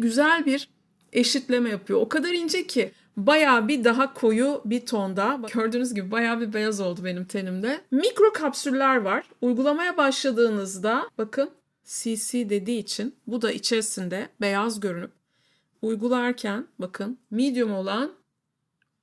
güzel bir eşitleme yapıyor. O kadar ince ki bayağı bir daha koyu bir tonda. Gördüğünüz gibi bayağı bir beyaz oldu benim tenimde. Mikro kapsüller var. Uygulamaya başladığınızda bakın CC dediği için bu da içerisinde beyaz görünüp uygularken bakın medium olan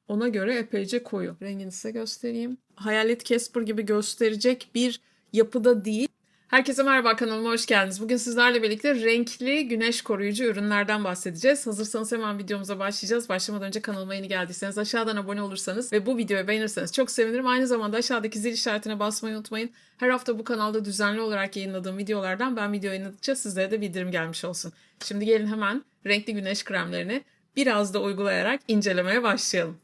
ona göre epeyce koyu. Rengini size göstereyim. Hayalet Casper gibi gösterecek bir yapıda değil. Herkese merhaba kanalıma hoş geldiniz. Bugün sizlerle birlikte renkli güneş koruyucu ürünlerden bahsedeceğiz. Hazırsanız hemen videomuza başlayacağız. Başlamadan önce kanalıma yeni geldiyseniz aşağıdan abone olursanız ve bu videoyu beğenirseniz çok sevinirim. Aynı zamanda aşağıdaki zil işaretine basmayı unutmayın. Her hafta bu kanalda düzenli olarak yayınladığım videolardan ben video yayınladıkça sizlere de bildirim gelmiş olsun. Şimdi gelin hemen renkli güneş kremlerini biraz da uygulayarak incelemeye başlayalım.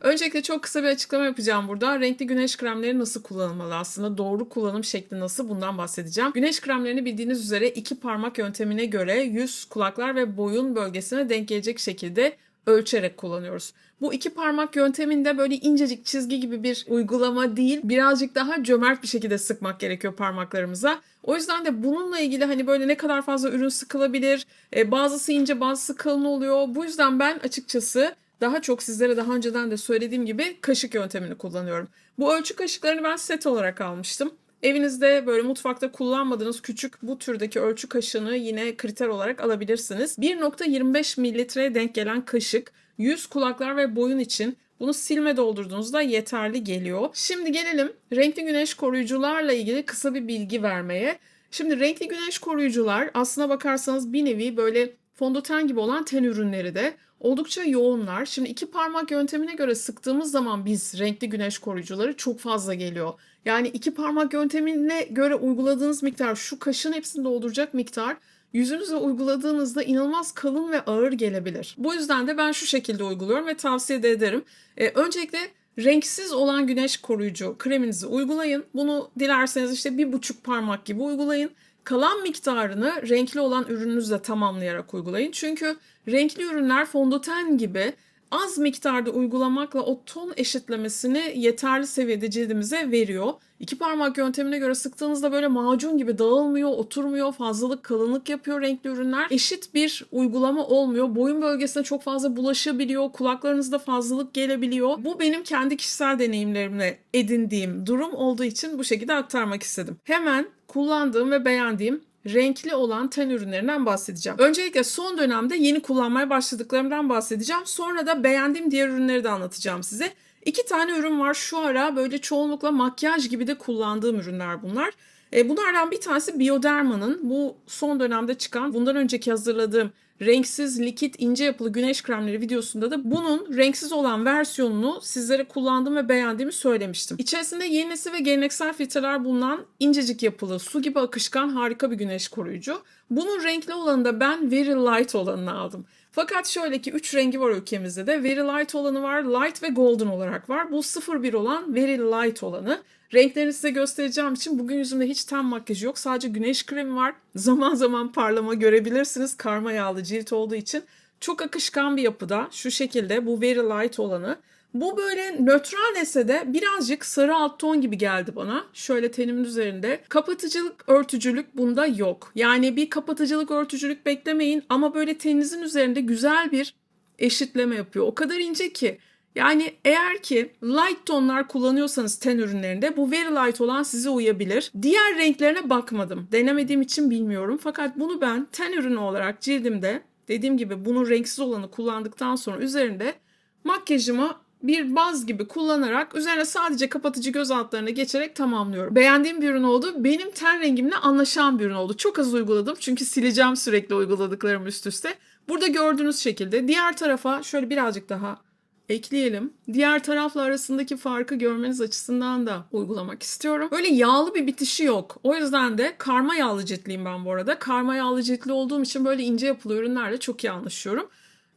Öncelikle çok kısa bir açıklama yapacağım burada. Renkli güneş kremleri nasıl kullanılmalı aslında? Doğru kullanım şekli nasıl? Bundan bahsedeceğim. Güneş kremlerini bildiğiniz üzere iki parmak yöntemine göre yüz, kulaklar ve boyun bölgesine denk gelecek şekilde ölçerek kullanıyoruz. Bu iki parmak yönteminde böyle incecik çizgi gibi bir uygulama değil, birazcık daha cömert bir şekilde sıkmak gerekiyor parmaklarımıza. O yüzden de bununla ilgili hani böyle ne kadar fazla ürün sıkılabilir, e, bazısı ince bazısı kalın oluyor. Bu yüzden ben açıkçası daha çok sizlere daha önceden de söylediğim gibi kaşık yöntemini kullanıyorum. Bu ölçü kaşıklarını ben set olarak almıştım. Evinizde böyle mutfakta kullanmadığınız küçük bu türdeki ölçü kaşığını yine kriter olarak alabilirsiniz. 1.25 mililitreye denk gelen kaşık yüz, kulaklar ve boyun için bunu silme doldurduğunuzda yeterli geliyor. Şimdi gelelim renkli güneş koruyucularla ilgili kısa bir bilgi vermeye. Şimdi renkli güneş koruyucular aslına bakarsanız bir nevi böyle fondöten gibi olan ten ürünleri de oldukça yoğunlar. Şimdi iki parmak yöntemine göre sıktığımız zaman biz renkli güneş koruyucuları çok fazla geliyor. Yani iki parmak yöntemine göre uyguladığınız miktar şu kaşın hepsini dolduracak miktar yüzünüze uyguladığınızda inanılmaz kalın ve ağır gelebilir. Bu yüzden de ben şu şekilde uyguluyorum ve tavsiye de ederim. Ee, öncelikle renksiz olan güneş koruyucu kreminizi uygulayın. Bunu dilerseniz işte bir buçuk parmak gibi uygulayın. Kalan miktarını renkli olan ürününüzle tamamlayarak uygulayın. Çünkü renkli ürünler fondöten gibi az miktarda uygulamakla o ton eşitlemesini yeterli seviyede cildimize veriyor. İki parmak yöntemine göre sıktığınızda böyle macun gibi dağılmıyor, oturmuyor, fazlalık, kalınlık yapıyor renkli ürünler. Eşit bir uygulama olmuyor. Boyun bölgesine çok fazla bulaşabiliyor, kulaklarınızda fazlalık gelebiliyor. Bu benim kendi kişisel deneyimlerimle edindiğim durum olduğu için bu şekilde aktarmak istedim. Hemen kullandığım ve beğendiğim renkli olan ten ürünlerinden bahsedeceğim. Öncelikle son dönemde yeni kullanmaya başladıklarımdan bahsedeceğim. Sonra da beğendiğim diğer ürünleri de anlatacağım size. İki tane ürün var şu ara böyle çoğunlukla makyaj gibi de kullandığım ürünler bunlar. E, bunlardan bir tanesi Bioderma'nın bu son dönemde çıkan bundan önceki hazırladığım renksiz likit ince yapılı güneş kremleri videosunda da bunun renksiz olan versiyonunu sizlere kullandım ve beğendiğimi söylemiştim. İçerisinde yenisi ve geleneksel filtreler bulunan incecik yapılı su gibi akışkan harika bir güneş koruyucu. Bunun renkli olanı da ben Very Light olanını aldım. Fakat şöyle ki 3 rengi var ülkemizde de. Very Light olanı var, Light ve Golden olarak var. Bu 01 olan Very Light olanı. Renklerini size göstereceğim için bugün yüzümde hiç ten makyajı yok. Sadece güneş kremi var. Zaman zaman parlama görebilirsiniz. Karma yağlı cilt olduğu için. Çok akışkan bir yapıda. Şu şekilde bu Very Light olanı. Bu böyle nötral ese de birazcık sarı alt ton gibi geldi bana. Şöyle tenimin üzerinde. Kapatıcılık, örtücülük bunda yok. Yani bir kapatıcılık, örtücülük beklemeyin ama böyle teninizin üzerinde güzel bir eşitleme yapıyor. O kadar ince ki yani eğer ki light tonlar kullanıyorsanız ten ürünlerinde bu very light olan size uyabilir. Diğer renklerine bakmadım. Denemediğim için bilmiyorum. Fakat bunu ben ten ürünü olarak cildimde dediğim gibi bunun renksiz olanı kullandıktan sonra üzerinde makyajımı bir baz gibi kullanarak üzerine sadece kapatıcı göz altlarına geçerek tamamlıyorum. Beğendiğim bir ürün oldu. Benim ten rengimle anlaşan bir ürün oldu. Çok az uyguladım çünkü sileceğim sürekli uyguladıklarım üst üste. Burada gördüğünüz şekilde diğer tarafa şöyle birazcık daha ekleyelim. Diğer tarafla arasındaki farkı görmeniz açısından da uygulamak istiyorum. Böyle yağlı bir bitişi yok. O yüzden de karma yağlı ciltliyim ben bu arada. Karma yağlı ciltli olduğum için böyle ince yapılı ürünlerle çok iyi anlaşıyorum.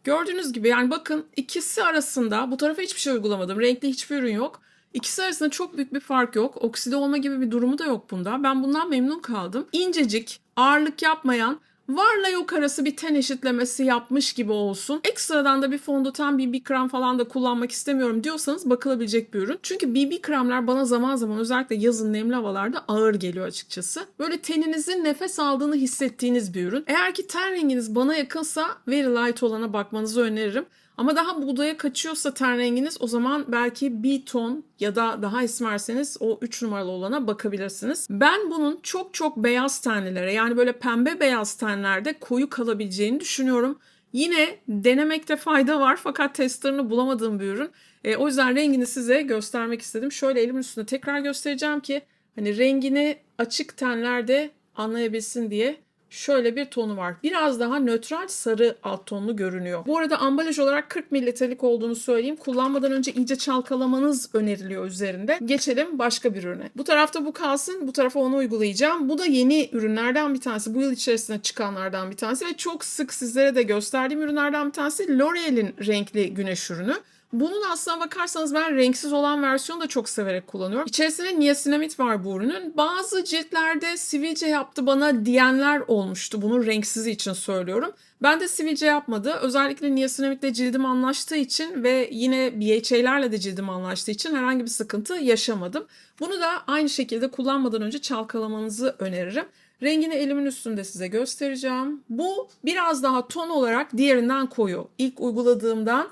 Gördüğünüz gibi yani bakın ikisi arasında bu tarafa hiçbir şey uygulamadım. Renkli hiçbir ürün yok. İkisi arasında çok büyük bir fark yok. Okside olma gibi bir durumu da yok bunda. Ben bundan memnun kaldım. İncecik, ağırlık yapmayan, varla yok arası bir ten eşitlemesi yapmış gibi olsun. Ekstradan da bir fondöten, BB krem falan da kullanmak istemiyorum diyorsanız bakılabilecek bir ürün. Çünkü BB kremler bana zaman zaman özellikle yazın nemli havalarda ağır geliyor açıkçası. Böyle teninizin nefes aldığını hissettiğiniz bir ürün. Eğer ki ten renginiz bana yakınsa Very Light olana bakmanızı öneririm. Ama daha buğdaya kaçıyorsa ten renginiz o zaman belki bir ton ya da daha esmerseniz o 3 numaralı olana bakabilirsiniz. Ben bunun çok çok beyaz tenlilere yani böyle pembe beyaz tenlerde koyu kalabileceğini düşünüyorum. Yine denemekte fayda var fakat testerını bulamadığım bir ürün. E, o yüzden rengini size göstermek istedim. Şöyle elimin üstünde tekrar göstereceğim ki hani rengini açık tenlerde anlayabilsin diye şöyle bir tonu var. Biraz daha nötral sarı alt tonlu görünüyor. Bu arada ambalaj olarak 40 mililitrelik olduğunu söyleyeyim. Kullanmadan önce iyice çalkalamanız öneriliyor üzerinde. Geçelim başka bir ürüne. Bu tarafta bu kalsın. Bu tarafa onu uygulayacağım. Bu da yeni ürünlerden bir tanesi. Bu yıl içerisinde çıkanlardan bir tanesi ve çok sık sizlere de gösterdiğim ürünlerden bir tanesi. L'Oreal'in renkli güneş ürünü. Bunun aslına bakarsanız ben renksiz olan versiyonu da çok severek kullanıyorum. İçerisinde niasinamid var bu ürünün. Bazı ciltlerde sivilce yaptı bana diyenler olmuştu. Bunu renksizi için söylüyorum. Ben de sivilce yapmadı. Özellikle niasinamidle cildim anlaştığı için ve yine BHA'lerle de cildim anlaştığı için herhangi bir sıkıntı yaşamadım. Bunu da aynı şekilde kullanmadan önce çalkalamanızı öneririm. Rengini elimin üstünde size göstereceğim. Bu biraz daha ton olarak diğerinden koyu. İlk uyguladığımdan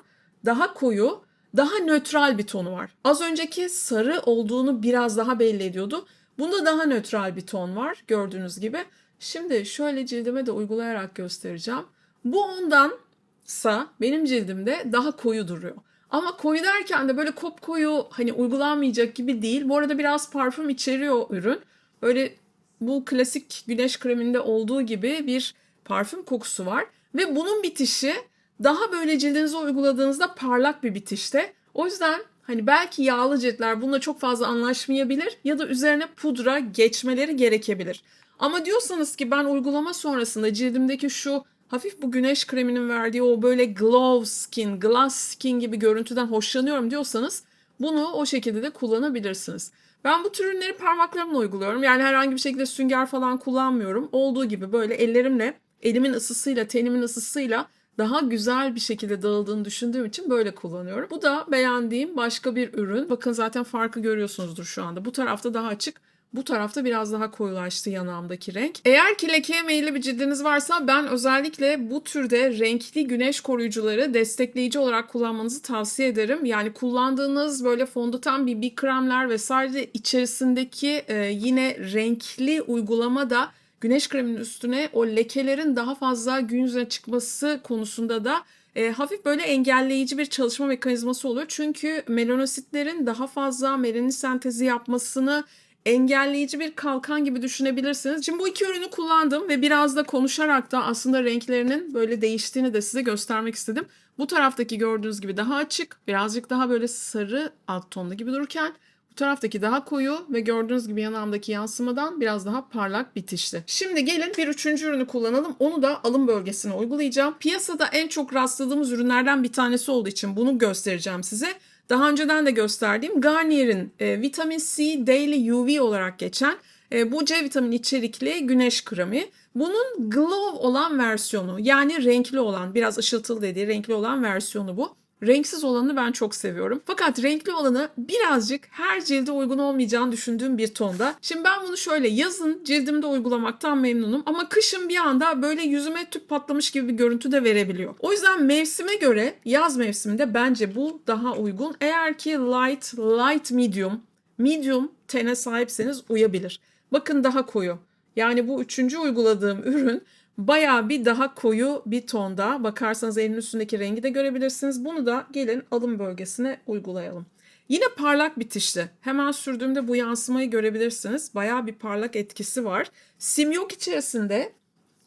daha koyu, daha nötral bir tonu var. Az önceki sarı olduğunu biraz daha belli ediyordu. Bunda daha nötral bir ton var gördüğünüz gibi. Şimdi şöyle cildime de uygulayarak göstereceğim. Bu ondansa benim cildimde daha koyu duruyor. Ama koyu derken de böyle kop koyu hani uygulanmayacak gibi değil. Bu arada biraz parfüm içeriyor ürün. Böyle bu klasik güneş kreminde olduğu gibi bir parfüm kokusu var. Ve bunun bitişi daha böyle cildinize uyguladığınızda parlak bir bitişte. O yüzden hani belki yağlı ciltler bununla çok fazla anlaşmayabilir ya da üzerine pudra geçmeleri gerekebilir. Ama diyorsanız ki ben uygulama sonrasında cildimdeki şu hafif bu güneş kreminin verdiği o böyle glow skin, glass skin gibi görüntüden hoşlanıyorum diyorsanız bunu o şekilde de kullanabilirsiniz. Ben bu tür ürünleri parmaklarımla uyguluyorum. Yani herhangi bir şekilde sünger falan kullanmıyorum. Olduğu gibi böyle ellerimle, elimin ısısıyla, tenimin ısısıyla daha güzel bir şekilde dağıldığını düşündüğüm için böyle kullanıyorum. Bu da beğendiğim başka bir ürün. Bakın zaten farkı görüyorsunuzdur şu anda. Bu tarafta daha açık. Bu tarafta biraz daha koyulaştı yanağımdaki renk. Eğer ki lekeye meyilli bir cildiniz varsa ben özellikle bu türde renkli güneş koruyucuları destekleyici olarak kullanmanızı tavsiye ederim. Yani kullandığınız böyle fondöten BB kremler vesaire içerisindeki e, yine renkli uygulama da güneş kreminin üstüne o lekelerin daha fazla gün yüzüne çıkması konusunda da e, hafif böyle engelleyici bir çalışma mekanizması oluyor. Çünkü melanositlerin daha fazla melanin sentezi yapmasını engelleyici bir kalkan gibi düşünebilirsiniz. Şimdi bu iki ürünü kullandım ve biraz da konuşarak da aslında renklerinin böyle değiştiğini de size göstermek istedim. Bu taraftaki gördüğünüz gibi daha açık, birazcık daha böyle sarı alt tonlu gibi dururken taraftaki daha koyu ve gördüğünüz gibi yanağımdaki yansımadan biraz daha parlak bitişli. Şimdi gelin bir üçüncü ürünü kullanalım. Onu da alın bölgesine uygulayacağım. Piyasada en çok rastladığımız ürünlerden bir tanesi olduğu için bunu göstereceğim size. Daha önceden de gösterdiğim Garnier'in e, vitamin C Daily UV olarak geçen e, bu C vitamini içerikli güneş kremi. Bunun glow olan versiyonu yani renkli olan biraz ışıltılı dediği renkli olan versiyonu bu. Renksiz olanı ben çok seviyorum. Fakat renkli olanı birazcık her cilde uygun olmayacağını düşündüğüm bir tonda. Şimdi ben bunu şöyle yazın cildimde uygulamaktan memnunum ama kışın bir anda böyle yüzüme tüp patlamış gibi bir görüntü de verebiliyor. O yüzden mevsime göre yaz mevsiminde bence bu daha uygun. Eğer ki light, light medium, medium tene sahipseniz uyabilir. Bakın daha koyu. Yani bu üçüncü uyguladığım ürün Bayağı bir daha koyu bir tonda. Bakarsanız elin üstündeki rengi de görebilirsiniz. Bunu da gelin alım bölgesine uygulayalım. Yine parlak bitişli. Hemen sürdüğümde bu yansımayı görebilirsiniz. Bayağı bir parlak etkisi var. Sim yok içerisinde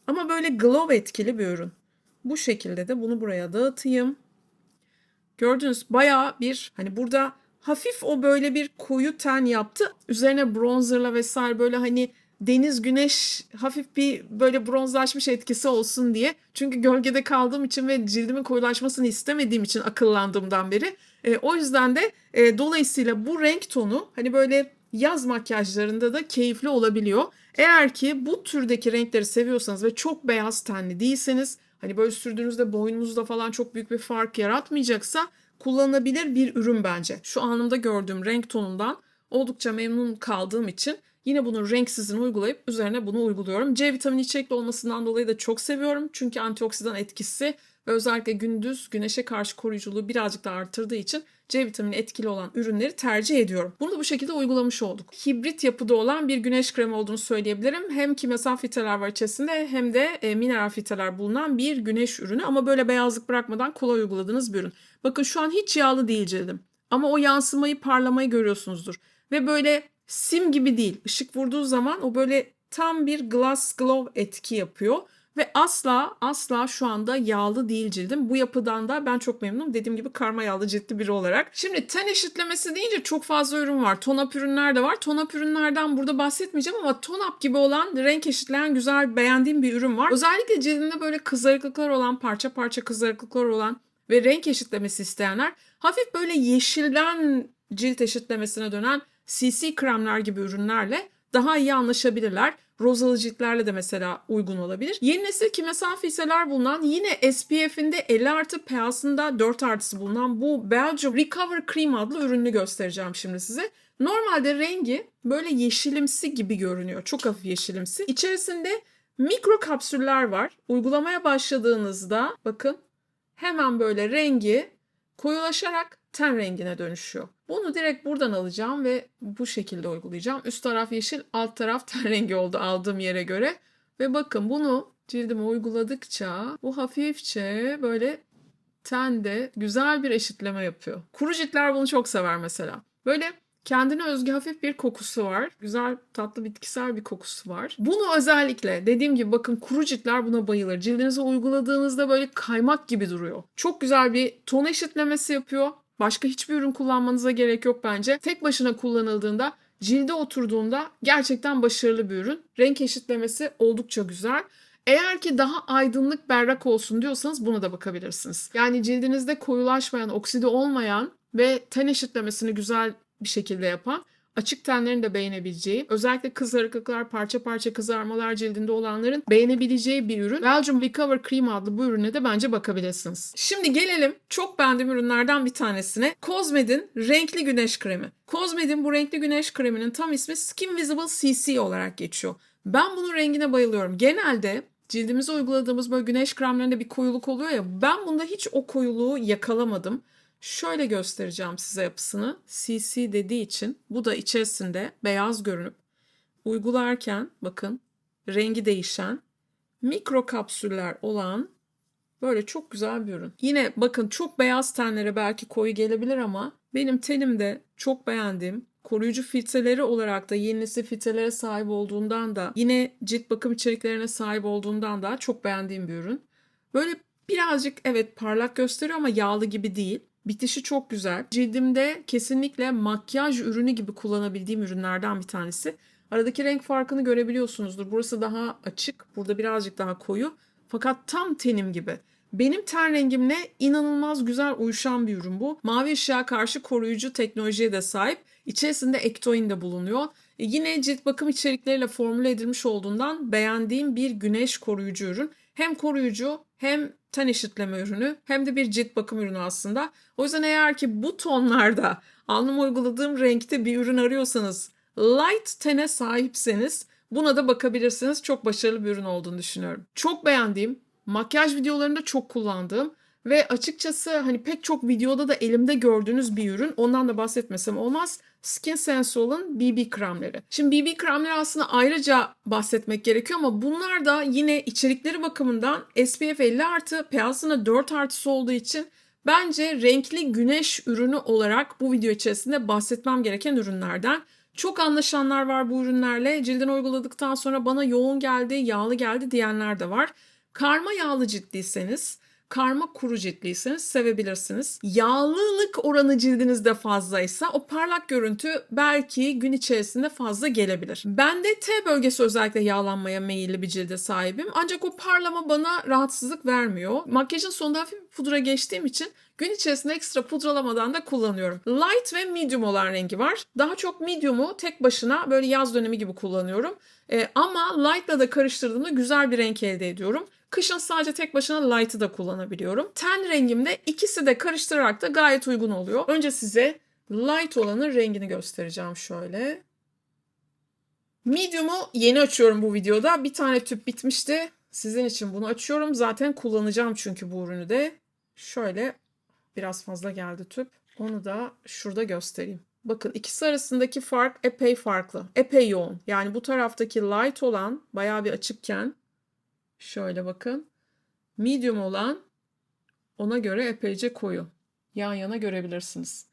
ama böyle glow etkili bir ürün. Bu şekilde de bunu buraya dağıtayım. Gördünüz bayağı bir hani burada hafif o böyle bir koyu ten yaptı. Üzerine bronzerla vesaire böyle hani deniz güneş hafif bir böyle bronzlaşmış etkisi olsun diye. Çünkü gölgede kaldığım için ve cildimin koyulaşmasını istemediğim için akıllandığımdan beri. E, o yüzden de e, dolayısıyla bu renk tonu hani böyle yaz makyajlarında da keyifli olabiliyor. Eğer ki bu türdeki renkleri seviyorsanız ve çok beyaz tenli değilseniz hani böyle sürdüğünüzde boynunuzda falan çok büyük bir fark yaratmayacaksa kullanılabilir bir ürün bence. Şu anımda gördüğüm renk tonundan oldukça memnun kaldığım için yine bunun renksizini uygulayıp üzerine bunu uyguluyorum. C vitamini içerikli olmasından dolayı da çok seviyorum. Çünkü antioksidan etkisi ve özellikle gündüz güneşe karşı koruyuculuğu birazcık daha artırdığı için C vitamini etkili olan ürünleri tercih ediyorum. Bunu da bu şekilde uygulamış olduk. Hibrit yapıda olan bir güneş kremi olduğunu söyleyebilirim. Hem kimyasal filtreler var içerisinde hem de e, mineral filtreler bulunan bir güneş ürünü ama böyle beyazlık bırakmadan kolay uyguladığınız bir ürün. Bakın şu an hiç yağlı değil cildim. Ama o yansımayı, parlamayı görüyorsunuzdur. Ve böyle sim gibi değil. Işık vurduğu zaman o böyle tam bir glass glow etki yapıyor. Ve asla asla şu anda yağlı değil cildim. Bu yapıdan da ben çok memnunum. Dediğim gibi karma yağlı ciltli biri olarak. Şimdi ten eşitlemesi deyince çok fazla ürün var. Tonap ürünler de var. Tonap ürünlerden burada bahsetmeyeceğim ama tonap gibi olan renk eşitleyen güzel beğendiğim bir ürün var. Özellikle cildinde böyle kızarıklıklar olan parça parça kızarıklıklar olan ve renk eşitlemesi isteyenler hafif böyle yeşilden cilt eşitlemesine dönen CC kremler gibi ürünlerle daha iyi anlaşabilirler. Rozalı ciltlerle de mesela uygun olabilir. Yeni nesil kimyasal filtreler bulunan yine SPF'inde 50 artı pH'sında 4 artısı bulunan bu Belgium Recover Cream adlı ürünü göstereceğim şimdi size. Normalde rengi böyle yeşilimsi gibi görünüyor. Çok hafif yeşilimsi. İçerisinde mikro kapsüller var. Uygulamaya başladığınızda bakın hemen böyle rengi koyulaşarak ten rengine dönüşüyor. Bunu direkt buradan alacağım ve bu şekilde uygulayacağım. Üst taraf yeşil, alt taraf ten rengi oldu aldığım yere göre. Ve bakın bunu cildime uyguladıkça bu hafifçe böyle tende güzel bir eşitleme yapıyor. Kuru ciltler bunu çok sever mesela. Böyle kendine özgü hafif bir kokusu var. Güzel tatlı bitkisel bir kokusu var. Bunu özellikle dediğim gibi bakın kuru ciltler buna bayılır. Cildinize uyguladığınızda böyle kaymak gibi duruyor. Çok güzel bir ton eşitlemesi yapıyor. Başka hiçbir ürün kullanmanıza gerek yok bence. Tek başına kullanıldığında cilde oturduğunda gerçekten başarılı bir ürün. Renk eşitlemesi oldukça güzel. Eğer ki daha aydınlık berrak olsun diyorsanız buna da bakabilirsiniz. Yani cildinizde koyulaşmayan, okside olmayan ve ten eşitlemesini güzel bir şekilde yapan açık tenlerin de beğenebileceği, özellikle kızarıklıklar, parça parça kızarmalar cildinde olanların beğenebileceği bir ürün. Belgium Recover Cream adlı bu ürüne de bence bakabilirsiniz. Şimdi gelelim çok beğendiğim ürünlerden bir tanesine. Cosmed'in renkli güneş kremi. Cosmed'in bu renkli güneş kreminin tam ismi Skin Visible CC olarak geçiyor. Ben bunun rengine bayılıyorum. Genelde cildimize uyguladığımız böyle güneş kremlerinde bir koyuluk oluyor ya ben bunda hiç o koyuluğu yakalamadım. Şöyle göstereceğim size yapısını. CC dediği için bu da içerisinde beyaz görünüp uygularken bakın rengi değişen mikro kapsüller olan böyle çok güzel bir ürün. Yine bakın çok beyaz tenlere belki koyu gelebilir ama benim tenimde çok beğendiğim koruyucu filtreleri olarak da yeni nesil filtrelere sahip olduğundan da yine cilt bakım içeriklerine sahip olduğundan da çok beğendiğim bir ürün. Böyle birazcık evet parlak gösteriyor ama yağlı gibi değil. Bitişi çok güzel. Cildimde kesinlikle makyaj ürünü gibi kullanabildiğim ürünlerden bir tanesi. Aradaki renk farkını görebiliyorsunuzdur. Burası daha açık, burada birazcık daha koyu. Fakat tam tenim gibi. Benim ten rengimle inanılmaz güzel uyuşan bir ürün bu. Mavi ışığa karşı koruyucu teknolojiye de sahip. İçerisinde ektoin de bulunuyor. E yine cilt bakım içerikleriyle formüle edilmiş olduğundan beğendiğim bir güneş koruyucu ürün. Hem koruyucu hem ten eşitleme ürünü hem de bir cilt bakım ürünü aslında. O yüzden eğer ki bu tonlarda alnıma uyguladığım renkte bir ürün arıyorsanız, light tene sahipseniz buna da bakabilirsiniz. Çok başarılı bir ürün olduğunu düşünüyorum. Çok beğendiğim, makyaj videolarında çok kullandığım ve açıkçası hani pek çok videoda da elimde gördüğünüz bir ürün. Ondan da bahsetmesem olmaz. Skin Sensual'ın BB kremleri. Şimdi BB kremleri aslında ayrıca bahsetmek gerekiyor ama bunlar da yine içerikleri bakımından SPF 50 artı pH'sına 4 artısı olduğu için bence renkli güneş ürünü olarak bu video içerisinde bahsetmem gereken ürünlerden. Çok anlaşanlar var bu ürünlerle. Cildine uyguladıktan sonra bana yoğun geldi, yağlı geldi diyenler de var. Karma yağlı ciltliyseniz karma kuru ciltliyseniz sevebilirsiniz. Yağlılık oranı cildinizde fazlaysa o parlak görüntü belki gün içerisinde fazla gelebilir. Ben de T bölgesi özellikle yağlanmaya meyilli bir cilde sahibim. Ancak o parlama bana rahatsızlık vermiyor. Makyajın sonunda hafif pudra geçtiğim için gün içerisinde ekstra pudralamadan da kullanıyorum. Light ve medium olan rengi var. Daha çok medium'u tek başına böyle yaz dönemi gibi kullanıyorum. Ee, ama light'la da karıştırdığımda güzel bir renk elde ediyorum. Kışın sadece tek başına light'ı da kullanabiliyorum. Ten rengimde ikisi de karıştırarak da gayet uygun oluyor. Önce size light olanın rengini göstereceğim şöyle. Medium'u yeni açıyorum bu videoda. Bir tane tüp bitmişti. Sizin için bunu açıyorum. Zaten kullanacağım çünkü bu ürünü de. Şöyle biraz fazla geldi tüp. Onu da şurada göstereyim. Bakın ikisi arasındaki fark epey farklı. Epey yoğun. Yani bu taraftaki light olan bayağı bir açıkken şöyle bakın. Medium olan ona göre epeyce koyu. Yan yana görebilirsiniz.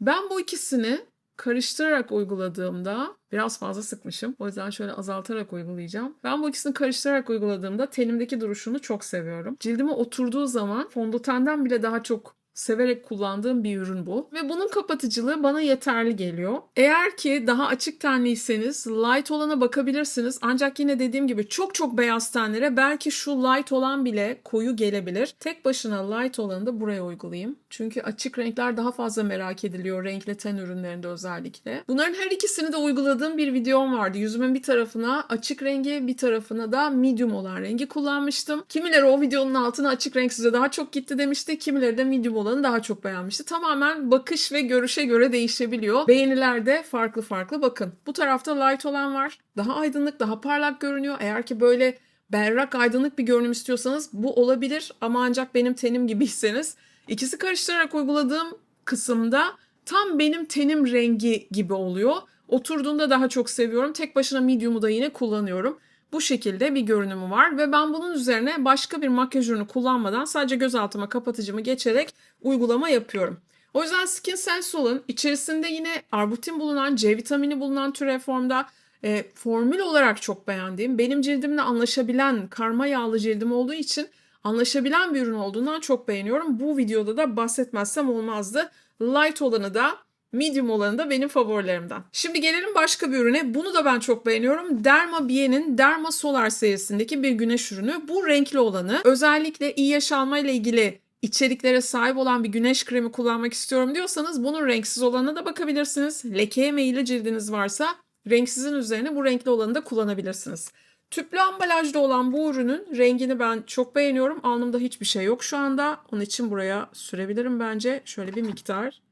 Ben bu ikisini karıştırarak uyguladığımda biraz fazla sıkmışım. O yüzden şöyle azaltarak uygulayacağım. Ben bu ikisini karıştırarak uyguladığımda tenimdeki duruşunu çok seviyorum. Cildime oturduğu zaman fondötenden bile daha çok severek kullandığım bir ürün bu. Ve bunun kapatıcılığı bana yeterli geliyor. Eğer ki daha açık tenliyseniz light olana bakabilirsiniz. Ancak yine dediğim gibi çok çok beyaz tenlere belki şu light olan bile koyu gelebilir. Tek başına light olanı da buraya uygulayayım. Çünkü açık renkler daha fazla merak ediliyor renkli ten ürünlerinde özellikle. Bunların her ikisini de uyguladığım bir videom vardı. Yüzümün bir tarafına açık rengi bir tarafına da medium olan rengi kullanmıştım. Kimileri o videonun altına açık renk size daha çok gitti demişti. Kimileri de medium olanı daha çok beğenmişti. Tamamen bakış ve görüşe göre değişebiliyor. Beğenilerde farklı farklı bakın. Bu tarafta light olan var. Daha aydınlık, daha parlak görünüyor. Eğer ki böyle berrak aydınlık bir görünüm istiyorsanız bu olabilir ama ancak benim tenim gibiyseniz ikisi karıştırarak uyguladığım kısımda tam benim tenim rengi gibi oluyor. Oturduğunda daha çok seviyorum. Tek başına medium'u da yine kullanıyorum. Bu şekilde bir görünümü var ve ben bunun üzerine başka bir makyaj ürünü kullanmadan sadece göz altıma kapatıcımı geçerek uygulama yapıyorum. O yüzden Skin Sensual'ın içerisinde yine arbutin bulunan, C vitamini bulunan türev formda e, formül olarak çok beğendiğim, benim cildimle anlaşabilen karma yağlı cildim olduğu için anlaşabilen bir ürün olduğundan çok beğeniyorum. Bu videoda da bahsetmezsem olmazdı. Light olanı da Medium olanı da benim favorilerimden. Şimdi gelelim başka bir ürüne. Bunu da ben çok beğeniyorum. Derma Bie'nin Derma Solar serisindeki bir güneş ürünü. Bu renkli olanı. Özellikle iyi yaşalma ile ilgili içeriklere sahip olan bir güneş kremi kullanmak istiyorum diyorsanız bunun renksiz olanına da bakabilirsiniz. Lekeye meyilli cildiniz varsa renksizin üzerine bu renkli olanı da kullanabilirsiniz. Tüplü ambalajda olan bu ürünün rengini ben çok beğeniyorum. Alnımda hiçbir şey yok şu anda. Onun için buraya sürebilirim bence. Şöyle bir miktar.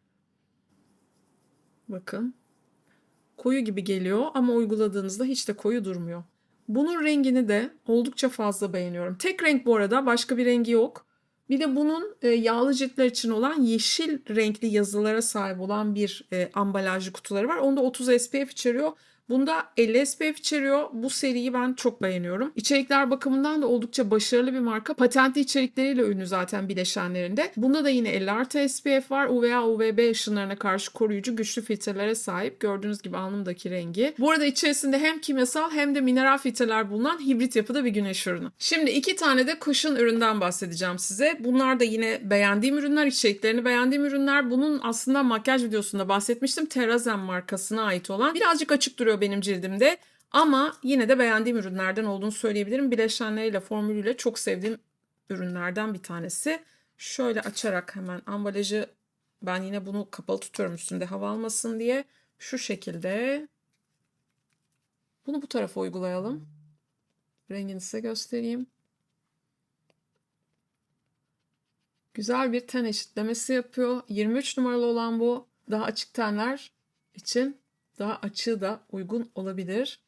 Bakın. Koyu gibi geliyor ama uyguladığınızda hiç de koyu durmuyor. Bunun rengini de oldukça fazla beğeniyorum. Tek renk bu arada başka bir rengi yok. Bir de bunun e, yağlı ciltler için olan yeşil renkli yazılara sahip olan bir e, ambalajlı kutuları var. Onda 30 SPF içeriyor. Bunda 50 SPF içeriyor. Bu seriyi ben çok beğeniyorum. İçerikler bakımından da oldukça başarılı bir marka. Patentli içerikleriyle ünlü zaten bileşenlerinde. Bunda da yine 50 artı SPF var. UVA, UVB ışınlarına karşı koruyucu güçlü filtrelere sahip. Gördüğünüz gibi alnımdaki rengi. Bu arada içerisinde hem kimyasal hem de mineral filtreler bulunan hibrit yapıda bir güneş ürünü. Şimdi iki tane de kışın üründen bahsedeceğim size. Bunlar da yine beğendiğim ürünler, içeriklerini beğendiğim ürünler. Bunun aslında makyaj videosunda bahsetmiştim. Terrazen markasına ait olan. Birazcık açık duruyor benim cildimde. Ama yine de beğendiğim ürünlerden olduğunu söyleyebilirim. Bileşenleriyle, formülüyle çok sevdiğim ürünlerden bir tanesi. Şöyle açarak hemen ambalajı ben yine bunu kapalı tutuyorum üstünde hava almasın diye. Şu şekilde bunu bu tarafa uygulayalım. Rengini size göstereyim. Güzel bir ten eşitlemesi yapıyor. 23 numaralı olan bu. Daha açık tenler için daha açığı da uygun olabilir.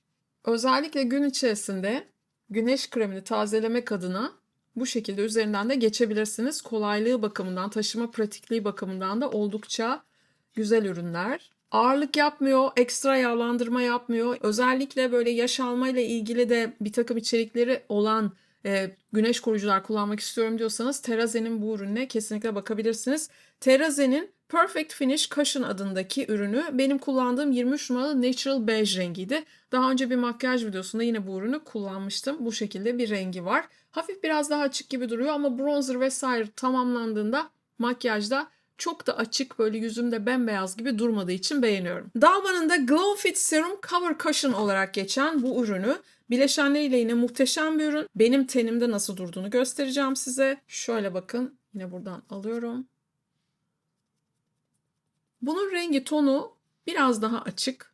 Özellikle gün içerisinde güneş kremini tazelemek adına bu şekilde üzerinden de geçebilirsiniz. Kolaylığı bakımından, taşıma pratikliği bakımından da oldukça güzel ürünler. Ağırlık yapmıyor, ekstra yağlandırma yapmıyor. Özellikle böyle yaş alma ile ilgili de bir takım içerikleri olan e, güneş koruyucular kullanmak istiyorum diyorsanız Teraze'nin bu ürününe kesinlikle bakabilirsiniz. Teraze'nin Perfect Finish Cushion adındaki ürünü benim kullandığım 23 numaralı Natural Beige rengiydi. Daha önce bir makyaj videosunda yine bu ürünü kullanmıştım. Bu şekilde bir rengi var. Hafif biraz daha açık gibi duruyor ama bronzer vesaire tamamlandığında makyajda çok da açık böyle yüzümde bembeyaz gibi durmadığı için beğeniyorum. Dalman'ın da Glow Fit Serum Cover Cushion olarak geçen bu ürünü bileşenleriyle yine muhteşem bir ürün. Benim tenimde nasıl durduğunu göstereceğim size. Şöyle bakın yine buradan alıyorum. Bunun rengi tonu biraz daha açık.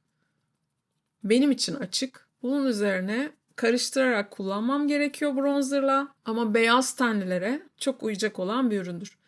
Benim için açık. Bunun üzerine karıştırarak kullanmam gerekiyor bronzerla ama beyaz tenlilere çok uyacak olan bir üründür.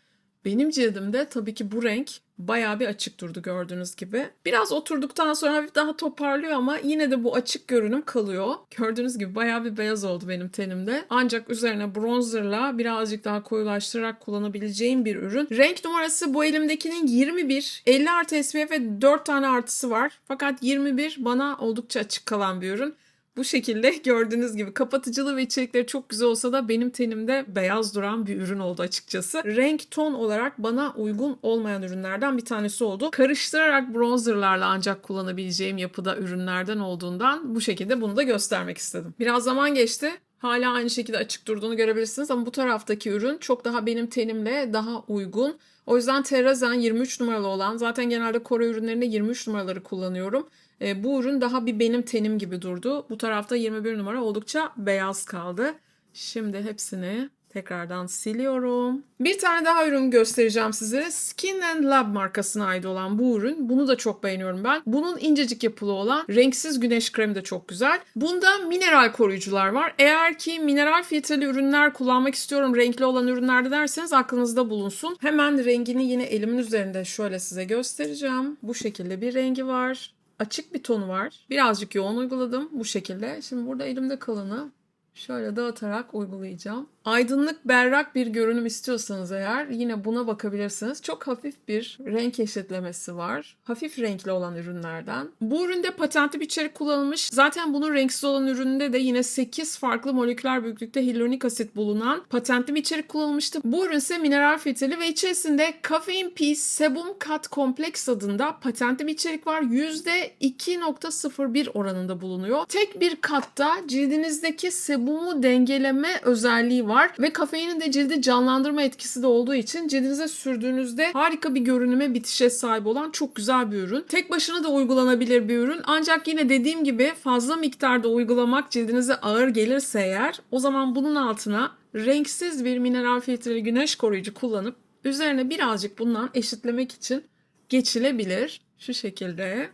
Benim cildimde tabii ki bu renk bayağı bir açık durdu gördüğünüz gibi. Biraz oturduktan sonra hafif daha toparlıyor ama yine de bu açık görünüm kalıyor. Gördüğünüz gibi bayağı bir beyaz oldu benim tenimde. Ancak üzerine bronzerla birazcık daha koyulaştırarak kullanabileceğim bir ürün. Renk numarası bu elimdekinin 21. 50 artı SPF ve 4 tane artısı var. Fakat 21 bana oldukça açık kalan bir ürün. Bu şekilde gördüğünüz gibi kapatıcılığı ve içerikleri çok güzel olsa da benim tenimde beyaz duran bir ürün oldu açıkçası. Renk ton olarak bana uygun olmayan ürünlerden bir tanesi oldu. Karıştırarak bronzerlarla ancak kullanabileceğim yapıda ürünlerden olduğundan bu şekilde bunu da göstermek istedim. Biraz zaman geçti. Hala aynı şekilde açık durduğunu görebilirsiniz ama bu taraftaki ürün çok daha benim tenimle daha uygun. O yüzden Terrazen 23 numaralı olan zaten genelde Kore ürünlerinde 23 numaraları kullanıyorum. E, bu ürün daha bir benim tenim gibi durdu. Bu tarafta 21 numara oldukça beyaz kaldı. Şimdi hepsini tekrardan siliyorum. Bir tane daha ürün göstereceğim size. Skin and Lab markasına ait olan bu ürün. Bunu da çok beğeniyorum ben. Bunun incecik yapılı olan renksiz güneş kremi de çok güzel. Bunda mineral koruyucular var. Eğer ki mineral filtreli ürünler kullanmak istiyorum renkli olan ürünlerde derseniz aklınızda bulunsun. Hemen rengini yine elimin üzerinde şöyle size göstereceğim. Bu şekilde bir rengi var açık bir tonu var. Birazcık yoğun uyguladım bu şekilde. Şimdi burada elimde kalanı şöyle dağıtarak uygulayacağım. Aydınlık, berrak bir görünüm istiyorsanız eğer yine buna bakabilirsiniz. Çok hafif bir renk eşitlemesi var. Hafif renkli olan ürünlerden. Bu üründe patentli bir içerik kullanılmış. Zaten bunun renksiz olan ürününde de yine 8 farklı moleküler büyüklükte hyaluronik asit bulunan patentli bir içerik kullanılmıştı. Bu ürün ise mineral filtreli ve içerisinde Caffeine Peace Sebum Cut Complex adında patentli bir içerik var. %2.01 oranında bulunuyor. Tek bir katta cildinizdeki sebumu dengeleme özelliği var ve kafeinin de cildi canlandırma etkisi de olduğu için cildinize sürdüğünüzde harika bir görünüme bitişe sahip olan çok güzel bir ürün. Tek başına da uygulanabilir bir ürün ancak yine dediğim gibi fazla miktarda uygulamak cildinize ağır gelirse eğer o zaman bunun altına renksiz bir mineral filtreli güneş koruyucu kullanıp üzerine birazcık bundan eşitlemek için geçilebilir. Şu şekilde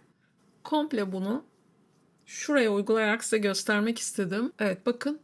komple bunu şuraya uygulayarak size göstermek istedim. Evet bakın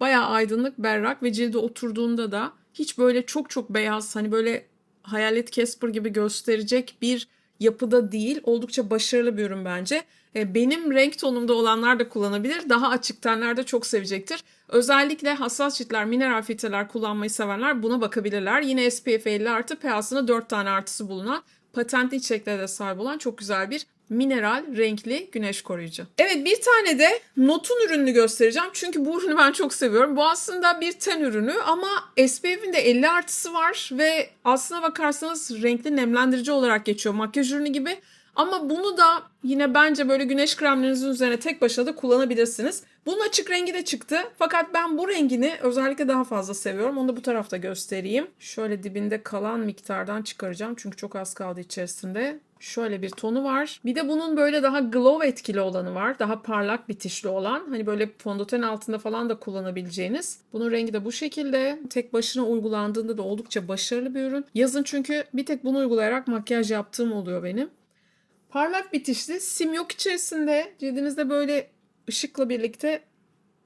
bayağı aydınlık, berrak ve cilde oturduğunda da hiç böyle çok çok beyaz hani böyle hayalet Casper gibi gösterecek bir yapıda değil. Oldukça başarılı bir ürün bence. E, Benim renk tonumda olanlar da kullanabilir. Daha açık tenler de çok sevecektir. Özellikle hassas ciltler, mineral filtreler kullanmayı sevenler buna bakabilirler. Yine SPF 50 artı pH'sında 4 tane artısı bulunan patentli içeriklere de sahip olan çok güzel bir mineral renkli güneş koruyucu. Evet bir tane de Not'un ürününü göstereceğim. Çünkü bu ürünü ben çok seviyorum. Bu aslında bir ten ürünü ama SPF'in de 50 artısı var ve aslına bakarsanız renkli nemlendirici olarak geçiyor makyaj ürünü gibi. Ama bunu da yine bence böyle güneş kremlerinizin üzerine tek başına da kullanabilirsiniz. Bunun açık rengi de çıktı. Fakat ben bu rengini özellikle daha fazla seviyorum. Onu da bu tarafta göstereyim. Şöyle dibinde kalan miktardan çıkaracağım. Çünkü çok az kaldı içerisinde. Şöyle bir tonu var. Bir de bunun böyle daha glow etkili olanı var. Daha parlak bitişli olan. Hani böyle fondöten altında falan da kullanabileceğiniz. Bunun rengi de bu şekilde. Tek başına uygulandığında da oldukça başarılı bir ürün. Yazın çünkü bir tek bunu uygulayarak makyaj yaptığım oluyor benim. Parlak bitişli. Sim yok içerisinde. Cildinizde böyle ışıkla birlikte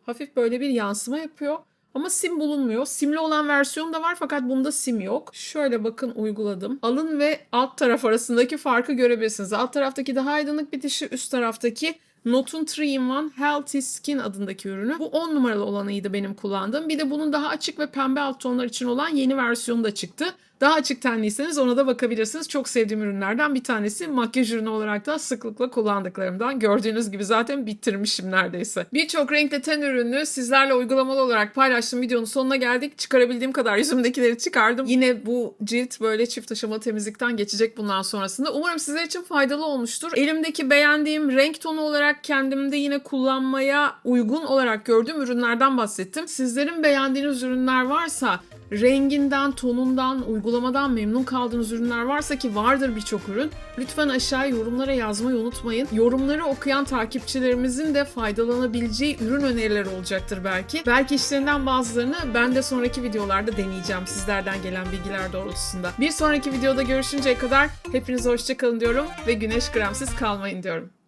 hafif böyle bir yansıma yapıyor. Ama sim bulunmuyor. Simli olan versiyon da var fakat bunda sim yok. Şöyle bakın uyguladım. Alın ve alt taraf arasındaki farkı görebilirsiniz. Alt taraftaki daha aydınlık bitişi, üst taraftaki Notun 3-in-1 Healthy Skin adındaki ürünü. Bu 10 numaralı olanıydı benim kullandığım. Bir de bunun daha açık ve pembe alt tonlar için olan yeni versiyonu da çıktı. Daha açık tenliyseniz ona da bakabilirsiniz. Çok sevdiğim ürünlerden bir tanesi. Makyaj ürünü olarak da sıklıkla kullandıklarımdan. Gördüğünüz gibi zaten bitirmişim neredeyse. Birçok renkli ten ürünü sizlerle uygulamalı olarak paylaştım. Videonun sonuna geldik. Çıkarabildiğim kadar yüzümdekileri çıkardım. Yine bu cilt böyle çift aşamalı temizlikten geçecek bundan sonrasında. Umarım sizler için faydalı olmuştur. Elimdeki beğendiğim renk tonu olarak kendimde yine kullanmaya uygun olarak gördüğüm ürünlerden bahsettim. Sizlerin beğendiğiniz ürünler varsa renginden, tonundan, uygulamadan memnun kaldığınız ürünler varsa ki vardır birçok ürün. Lütfen aşağı yorumlara yazmayı unutmayın. Yorumları okuyan takipçilerimizin de faydalanabileceği ürün önerileri olacaktır belki. Belki işlerinden bazılarını ben de sonraki videolarda deneyeceğim sizlerden gelen bilgiler doğrultusunda. Bir sonraki videoda görüşünceye kadar hepinize hoşçakalın diyorum ve güneş kremsiz kalmayın diyorum.